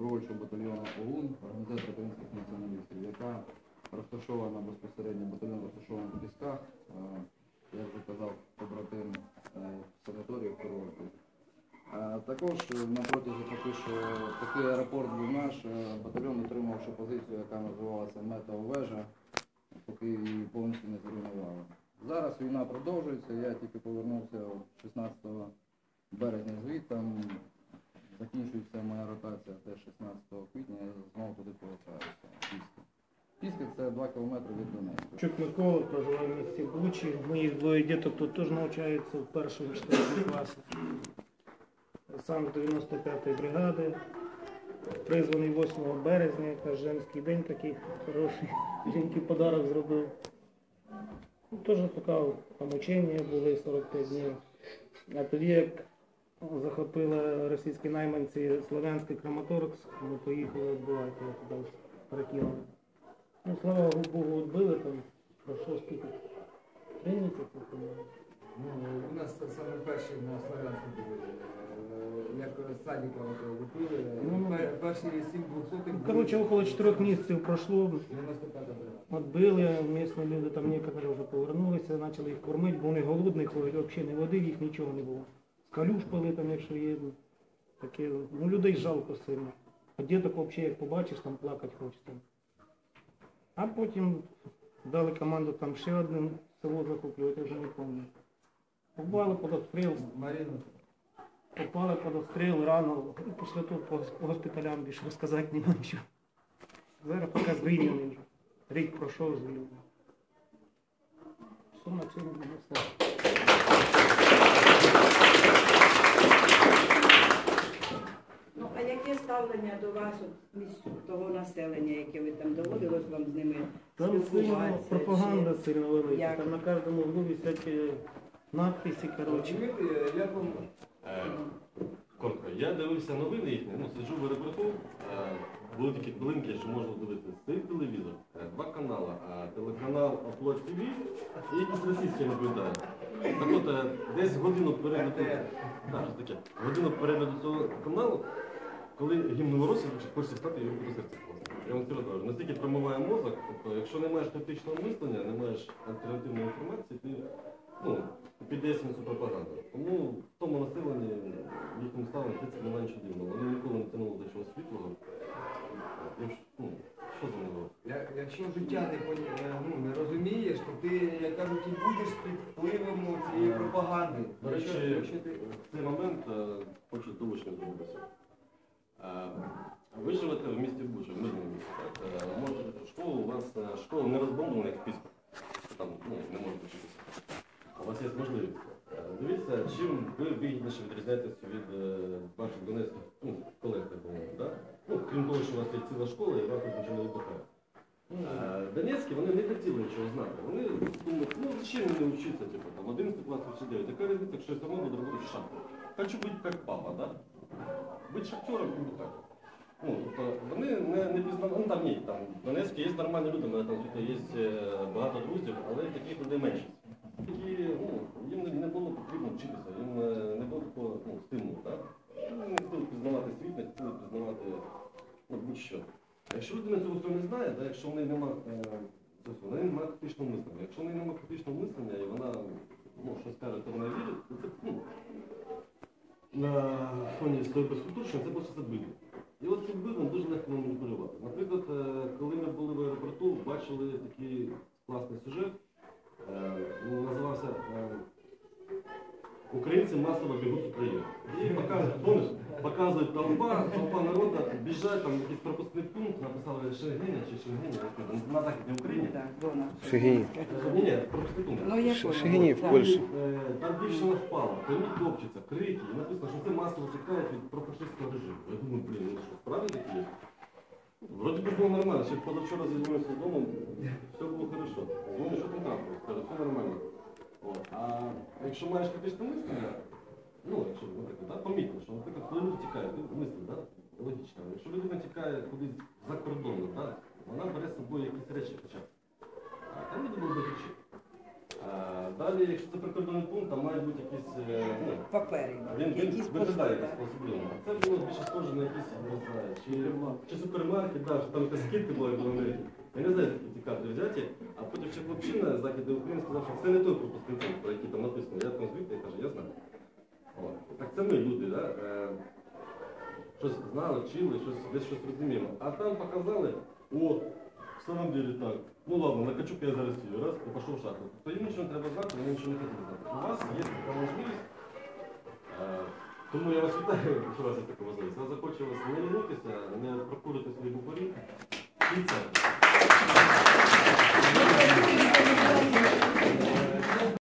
добровольчого батальйону ОУН, організація українських націоналістів, яка розташована безпосередньо, батальйон розташований в Пісках, як вже казав побратим е, Курорті. Е, Також е, на протязі поки що такий аеропорт був наш, е, батальйон отримавши позицію, яка називалася Метеовежа, поки її повністю не зруйнували. Зараз війна продовжується, я тільки повернувся 16 березня звідтам, закінчується моя ротація теж 16 квітня, я знову туди повертаюся. Піски. Піски це 2 кілометри від Донецька. Чук Микола проживає в місті Бучі. Моїх двоє діток тут теж навчаються в першому четвертому класі. Сам з 95-ї бригади. Призваний 8 березня, якраз женський день такий хороший. Жінки подарок зробив. Теж поки там були 45 днів. А тоді, як захопили російські найманці Слов'янський Краматорськ, ми поїхали відбувати його туди перекинули. Ну, слава Богу, відбили там, пройшло скільки? Три місяці, по-моєму. Ну, у нас саме перші на Славянську були, е, як садіка випили. Ну, Перші сім двохсотих. Ну, Коротше, около чотирьох місяців пройшло, 95 бригада. відбили, місні люди там некоторі вже повернулися, почали їх кормити, бо вони голодні взагалі не води, їх нічого не було. Калюш пили там, якщо є. ну, Таке, ну людей жалко сильно. А діток взагалі, як побачиш, там плакати хочеться. А потім дали команду там ще одне село захоплювати, я вже не пам'ятаю. Попали під обстріл, попали під обстріл рано, після того по госпіталям більше розказати нема нічого. Зараз поки звільнений вже. Рік пройшов звільнений. Все на цьому не все. Ну, а яке ставлення до вас, от, того населення, яке ви там доводилось вам з ними Там сильно спілкуватися? пропаганда чи- сильно велика. Як? Там на кожному углу е, надписи, коротше. розумієте, як вам Е, Коротко, я дивився новини їхні, ну сиджу в аеропорту, е, були такі хвилинки, що можна дивитися. Стоїть телевізор, е, два канали, а телеканал Оплот ТВ і якісь російські наблюдаю. Так от, е, десь годину перед да, що таке, годину перед цього каналу, коли гімн Новоросії, хочеться стати його до серця класти. Я вам серйозно кажу, настільки промиває мозок, тобто, якщо не маєш критичного мислення, не маєш альтернативної інформації, ти ну, піддаєшся на цю пропаганду. Тому в тому населенні, в їхньому ставленні, в принципі, немає нічого дивного. Вони ніколи не тянули до чогось світлого. Їм ну, що за нього? Я- Якщо життя не, е, ну, не розумієш, то ти, як кажуть, і будеш під впливом цієї пропаганди. До речі, Якщо- якщо ти... в цей момент е, хочу долучення зробитися. Ви живете в місті Буча, в мирному місті, так? Е, Може, школа у вас е, школа не розбомблена, як в Там ну, не можна вчитися. У вас є можливість. Е, Дивіться, чим ви вигідніше відрізняєтеся від е, ваших донецьких ну, колег, так би мовити, так? Ну, крім того, що у вас є ціла школа і вам тут нічого не вибухає. Донецькі вони не хотіли нічого знати. Вони думають, ну зачем мені вчитися, типу, там 11 клас чи 9, яка різниця, якщо я все одно буду робити шахту. Хочу бути як папа, да? Бути шахтером і так. Ну, тобто вони не, не пізнали, ну там ні, там в Донецьку є нормальні люди, мене там звідти є е, багато друзів, але таких людей меншість. Такі, ну, їм не, було потрібно вчитися, їм е, не було такого ну, стимулу, так? Вони не хотіли пізнавати світ, не хотіли пізнавати ну, будь-що. Якщо людина цього всього не знає, да, якщо в неї немає е, тобто в критичного мислення. Якщо в неї немає критичного мислення і вона ну, щось каже, то вона вірить, то це ну, на фоні своєї безкультурщини це просто забили. І от цим видом дуже легко маніпулювати. Наприклад, е, коли ми були в аеропорту, бачили такий класний сюжет, е, називався е, Українці масово бігуть в Україну. І показують, помниш, показують толпа, толпа народу, біжать, там якийсь пропускний пункт, написали Шенгеня чи Шенгеня, на Західній Україні. Так, зона. Шегині. Ні, ні, пропускний пункт. Ну, я Ш- поняла. Шегині в. Польщі. Е, Там дівчина впала, корміть топчеться, крики, і написано, що це масово тікають від профашистського режиму. Я думаю, блін, ну що, справді такі є? Вроді би було нормально, ще позавчора зізвонився з домом, все було хорошо. Дзвоню, що там трапилось, каже, все нормально. О, а якщо маєш критичне мислення, ну, якщо, наприклад, да, помітно, що, наприклад, коли люди тікають, ти мислиш, да, логічно, якщо людина тікає кудись за кордоном, да, вона бере з собою якісь речі хоча б. А там люди були речі. А, Далі, якщо це прикордонний пункт, там мають бути якісь, е, ну, Папери, він, він якісь виглядає якось особливо. Це було більше схоже на якісь, не знаю, чи, чи супермаркет, да, що там якась скидка була, як в Америці. Я не знаю, які ці кадри взяті, а потім ще хлопчина з Західної України сказав, що це не той пропускний про який там написано. Я там звідти і каже, я знаю. Так це ми люди, да? Е, щось знали, вчили, щось, десь щось розуміли. А там показали, о, в самом деле так, ну ладно, накачу я зараз сію, раз, і пішов шаху. То їм нічого не треба знати, вони нічого не хотіли знати. У вас є така можливість. Е, тому я вас вітаю, що у вас є така можливість. Вас захоче вас не лінутися, не прокурити свої букварі. І це.